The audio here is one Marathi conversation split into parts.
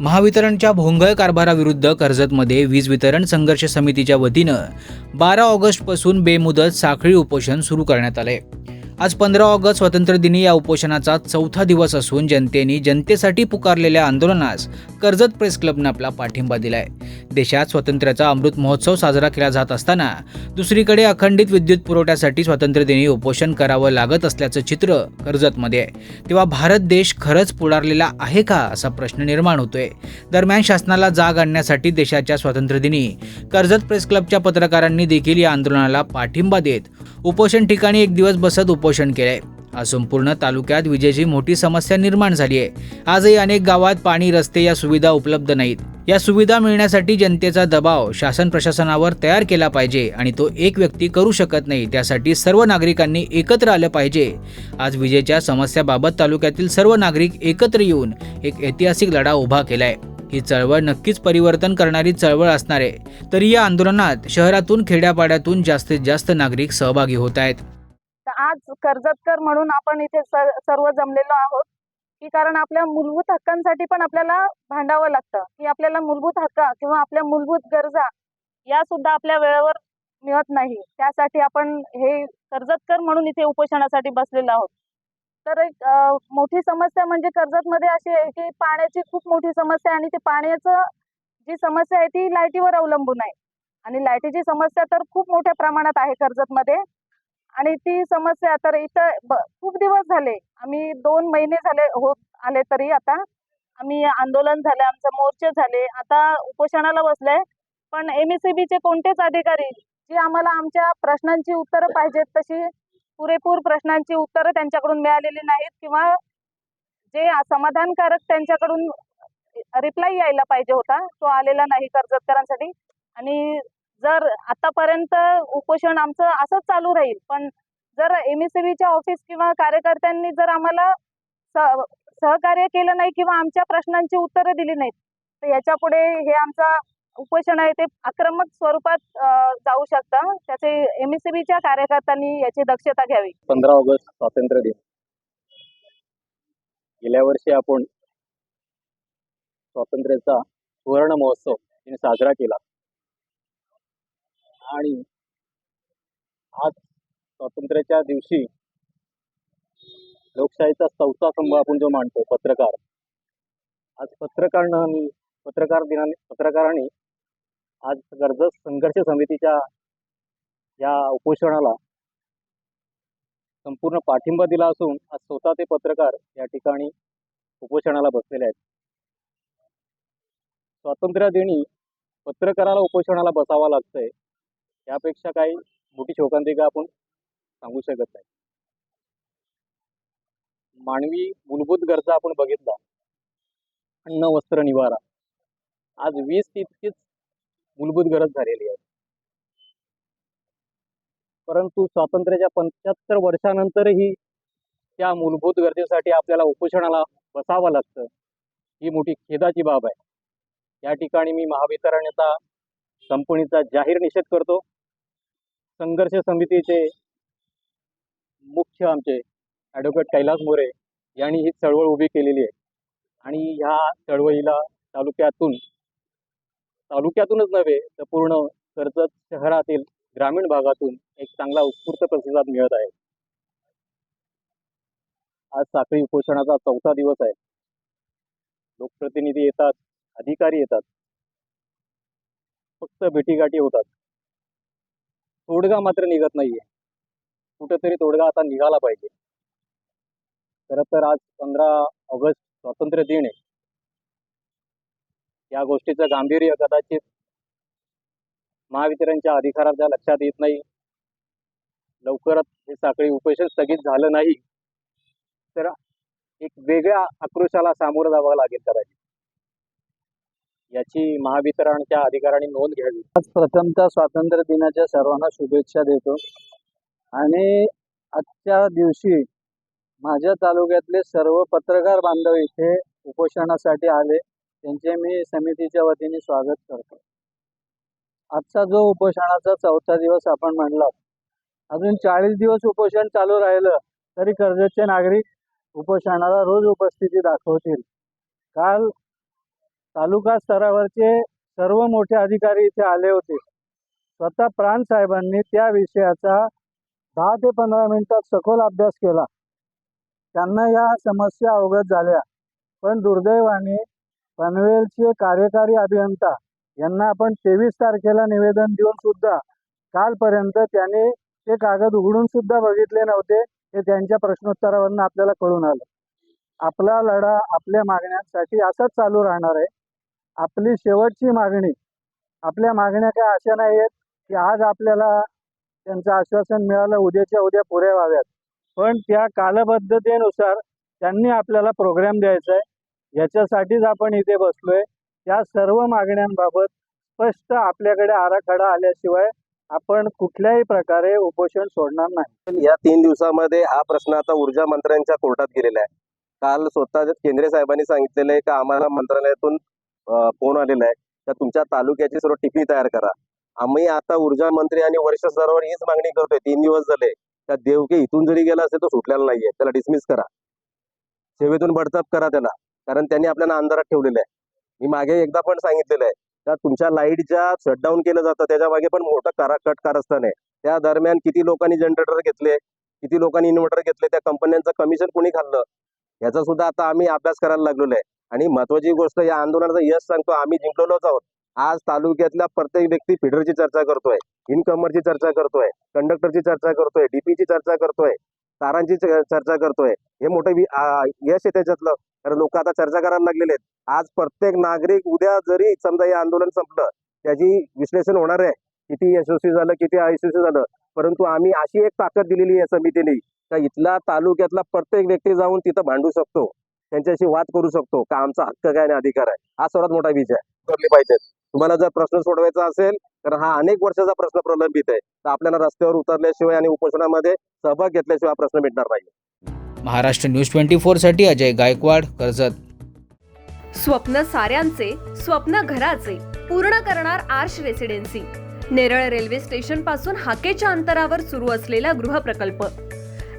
महावितरणच्या भोंगळ कारभाराविरुद्ध कर्जतमध्ये वीज वितरण संघर्ष समितीच्या वतीनं बारा ऑगस्टपासून बेमुदत साखळी उपोषण सुरू करण्यात आले आज पंधरा ऑगस्ट स्वातंत्र्यदिनी या उपोषणाचा चौथा दिवस असून जनतेने जनतेसाठी पुकारलेल्या आंदोलनास कर्जत प्रेस क्लबनं आपला पाठिंबा दिलाय. देशात स्वातंत्र्याचा अमृत महोत्सव साजरा केला जात असताना दुसरीकडे अखंडित विद्युत पुरवठ्यासाठी स्वातंत्र्यदिनी उपोषण करावं लागत असल्याचं चित्र कर्जतमध्ये आहे. तेव्हा भारत देश खरंच पुढारलेला आहे का असा प्रश्न निर्माण होतोय. दरम्यान शासनाला जाग आणण्यासाठी देशाच्या स्वातंत्र्यदिनी कर्जत प्रेस क्लबच्या पत्रकारांनी देखील या आंदोलनाला पाठिंबा देत उपोषण ठिकाणी एक दिवस बसत उपोषण केलंय. आज संपूर्ण तालुक्यात विजेची मोठी समस्या निर्माण झाली आहे. आजही अनेक गावात पाणी रस्ते या सुविधा उपलब्ध नाहीत. या सुविधा मिळण्यासाठी जनतेचा दबाव शासन प्रशासनावर तयार केला पाहिजे आणि तो एक व्यक्ती करू शकत नाही त्यासाठी सर्व नागरिकांनी एकत्र आलं पाहिजे. आज विजेच्या समस्याबाबत तालुक्यातील सर्व नागरिक एकत्र येऊन एक ऐतिहासिक लढा उभा केलाय. ही चळवळ नक्कीच परिवर्तन करणारी चळवळ असणार आहे. तरी या आंदोलनात शहरातून खेड्यापाड्यातून जास्तीत जास्त नागरिक सहभागी होत आहेत. आज कर्जतकर म्हणून आपण इथे सर- सर्व जमलेलो आहोत. की कारण आपल्या मूलभूत हक्कांसाठी पण आपल्याला भांडावं लागतं. की आपल्याला मूलभूत हक्क किंवा आपल्या मूलभूत गरजा या सुद्धा आपल्या वेळेवर मिळत नाही. त्यासाठी आपण हे कर्जतकर म्हणून इथे उपोषणासाठी बसलेलो आहोत. तर एक मोठी समस्या म्हणजे कर्जतमध्ये अशी आहे की पाण्याची खूप मोठी समस्या आहे आणि ते पाण्याचं जी समस्या आहे ती लाईटीवर अवलंबून आहे. आणि लाईटीची समस्या तर खूप मोठ्या प्रमाणात आहे कर्जतमध्ये. आणि ती समस्या तर इथं ब- खूप दिवस झाले. आम्ही दोन महिने झाले होत आले तरी आता. आम्ही आंदोलन झाले आमचे मोर्चे झाले. आता उपोषणाला बसले. पण एम चे कोणतेच अधिकारी जे आम्हाला आमच्या प्रश्नांची उत्तरं पाहिजेत तशी पुरेपूर प्रश्नांची उत्तरं त्यांच्याकडून मिळालेली नाहीत किंवा जे समाधानकारक त्यांच्याकडून रिप्लाय यायला पाहिजे होता तो आलेला नाही कर्जतकरांसाठी. आणि जर आतापर्यंत उपोषण आमचं असंच चालू राहील पण जर एम च्या ऑफिस किंवा कार्यकर्त्यांनी जर आम्हाला सहकार्य केलं नाही किंवा आमच्या प्रश्नांची उत्तरं दिली नाहीत तर याच्यापुढे हे आमचा उपोषण आहे ते आक्रमक स्वरूपात जाऊ शकतं. त्याचे एम च्या कार्यकर्त्यांनी याची दक्षता घ्यावी. पंधरा ऑगस्ट स्वातंत्र्य दिन. गेल्या वर्षी आपण स्वातंत्र्याचा सुवर्ण महोत्सव साजरा केला. आणि आज स्वातंत्र्याच्या दिवशी लोकशाहीचा चौथा स्तंभ आपण जो मांडतो पत्रकार. आज पत्रकारांनी पत्रकार दिनाने पत्रकारांनी आज कर्जत संघर्ष समितीच्या या उपोषणाला संपूर्ण पाठिंबा दिला असून आज स्वतः ते पत्रकार या ठिकाणी उपोषणाला बसलेले आहेत. स्वातंत्र्य दिनी पत्रकाराला उपोषणाला बसावा लागतंय. यापेक्षा काही मोठी शोकांतिका आपण सांगू शकत नाही. मानवी मूलभूत गरजा आपण बघितला अन्न वस्त्र निवारा. आज वीज तितकीच मूलभूत गरज झालेली आहे. परंतु स्वातंत्र्याच्या पंच्याहत्तर वर्षानंतरही त्या मूलभूत गरजेसाठी आपल्याला उपोषणाला बसावं लागतं. ही मोठी खेदाची बाब आहे. या ठिकाणी मी महावितरणचा कंपनीचा जाहीर निषेध करतो. संघर्ष समितीचे मुख्य आमचे ॲडव्होकेट कैलास मोरे यांनी ही चळवळ उभी केलेली आहे. आणि ह्या चळवळीला तालुक्यातून तालुक्यातूनच नव्हे तर पूर्ण कर्जत शहरातील ग्रामीण भागातून एक चांगला उत्स्फूर्त प्रतिसाद मिळत आहे. आज साखळी उपोषणाचा चौथा दिवस आहे. लोकप्रतिनिधी येतात अधिकारी येतात. फक्त भेटीगाठी होतात. तोडगा मात्र निघत नाहीये. कुठेतरी तोडगा आता निघाला पाहिजे. खरं तर आज पंधरा ऑगस्ट स्वातंत्र्य दिन आहे. या गोष्टीचं गांभीर्य कदाचित महावितरणच्या अधिकाराच्या लक्षात येत नाही. लवकरच हे साखळी उपोषण स्थगित झालं नाही. तर एक वेगळ्या आक्रोशाला सामोरं जावं लागेल कदाचित. याची महावितरणच्या अधिकाऱ्यांनी नोंद घ्यावी. आज प्रथमतः स्वातंत्र्य दिनाच्या सर्वांना शुभेच्छा देतो. आणि आजच्या दिवशी माझ्या तालुक्यातले सर्व पत्रकार बांधव इथे उपोषणासाठी आले. त्यांचे मी समितीच्या वतीने स्वागत करतो. आजचा जो उपोषणाचा चौथा दिवस आपण म्हणला अजून चाळीस दिवस उपोषण चालू राहिलं तरी कर्जतचे नागरिक उपोषणाला रोज उपस्थिती दाखवतील. काल तालुका स्तरावरचे सर्व मोठे अधिकारी इथे आले होते. स्वतः प्राण साहेबांनी त्या विषयाचा दहा ते पंधरा मिनिटात सखोल अभ्यास केला. त्यांना या समस्या अवगत झाल्या. पण दुर्दैवाने पनवेलचे कार्यकारी अभियंता यांना आपण तेवीस तारखेला निवेदन देऊन सुद्धा कालपर्यंत त्याने ते कागद उघडून सुद्धा बघितले नव्हते हे त्यांच्या प्रश्नोत्तरावरून आपल्याला कळून आलं. आपला लढा आपल्या मागण्यांसाठी असाच चालू राहणार आहे. आपली शेवटची मागणी आपल्या मागण्या काय अशा नाही आहेत की आज आपल्याला त्यांचं आश्वासन मिळालं उद्याच्या उद्या पुऱ्या व्हाव्यात. पण त्या कालबद्धतेनुसार त्यांनी आपल्याला प्रोग्राम द्यायचा आहे. याच्यासाठीच आपण इथे बसलोय. त्या सर्व मागण्यांबाबत स्पष्ट आपल्याकडे आराखडा आल्याशिवाय आपण कुठल्याही प्रकारे उपोषण सोडणार नाही. या तीन दिवसामध्ये हा प्रश्न आता ऊर्जा मंत्र्यांच्या कोर्टात गेलेला आहे. काल स्वतः केंद्रीय साहेबांनी सांगितलेलं आहे का आम्हाला मंत्रालयातून फोन आलेला आहे. तर तुमच्या तालुक्याची सर्व टिपी तयार करा. आम्ही आता ऊर्जा मंत्री आणि वर्ष स्तरावर हीच मागणी करतोय. तीन दिवस झाले. त्या देवके इथून जरी गेला असेल तो सुटलेला नाहीये. त्याला डिसमिस करा. सेवेतून बडतप करा त्याला. कारण त्यांनी आपल्याला अंधारात ठेवलेलं आहे. मी मागे एकदा पण सांगितलेलं आहे. त्या तुमच्या लाइट ज्या शटडाऊन केलं जातं त्याच्यामागे पण मोठं कारा कट कारस्थान आहे. त्या दरम्यान किती लोकांनी जनरेटर घेतले किती लोकांनी इन्व्हर्टर घेतले त्या कंपन्यांचं कमिशन कोणी खाल्लं? याचा सुद्धा आता आम्ही अभ्यास करायला लागलेलो आहे. आणि महत्वाची गोष्ट या आंदोलनाचं यश सांगतो आम्ही जिंकलेलोच आहोत. आज तालुक्यातल्या प्रत्येक व्यक्ती फिडरची चर्चा करतोय इनकमरची चर्चा करतोय कंडक्टरची चर्चा करतोय डीपीची चर्चा करतोय तारांची चर्चा करतोय हे मोठं यश आहे त्याच्यातलं. कारण लोक आता चर्चा करायला लागलेले आहेत. आज प्रत्येक नागरिक उद्या जरी समजा हे आंदोलन संपलं त्याची विश्लेषण होणार आहे. किती यशस्वी झालं किती अयशस्वी झालं. परंतु आम्ही अशी एक ताकद दिलेली आहे समितीने का इथला तालुक्यातला प्रत्येक व्यक्ती जाऊन तिथं भांडू शकतो. त्यांच्याशी वाद करू शकतो का आमचा हक्क काय आणि अधिकार आहे? हा सर्वात मोठा विजय आहे. करले पाहिजेत तुम्हाला जर प्रश्न सोडवायचा असेल तर हा अनेक वर्षाचा प्रश्न प्रलंबित आहे. तर आपल्याला रस्त्यावर उतरल्याशिवाय आणि उपोषणामध्ये सहभाग घेतल्याशिवाय हा प्रश्न मिटणार नाही महाराष्ट्र न्यूज ट्वेंटी फोरसाठी अजय गायकवाड कर्जत. स्वप्न साऱ्यांचे स्वप्न घराचे पूर्ण करणार आर्श रेसिडेन्सी. नेरळ रेल्वे स्टेशनपासून हाकेच्या अंतरावर सुरू असलेला गृहप्रकल्प.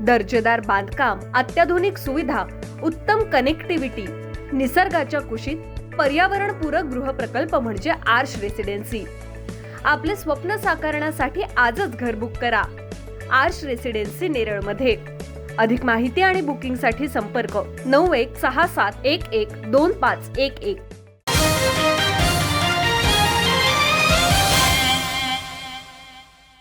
दर्जेदार बांधकाम अत्याधुनिक सुविधा उत्तम कनेक्टिव्हिटी निसर्गाच्या कुशीत पर्यावरणपूरक गृहप्रकल्प म्हणजे आर्श रेसिडेन्सी आपले स्वप्न साकारण्यासाठी आजच घर बुक करा. आर्श रेसिडेन्सी नेरळमध्ये. अधिक माहिती आणि बुकिंगसाठी संपर्क नऊ एक सहा सात एक एक दोन पाच एक एक.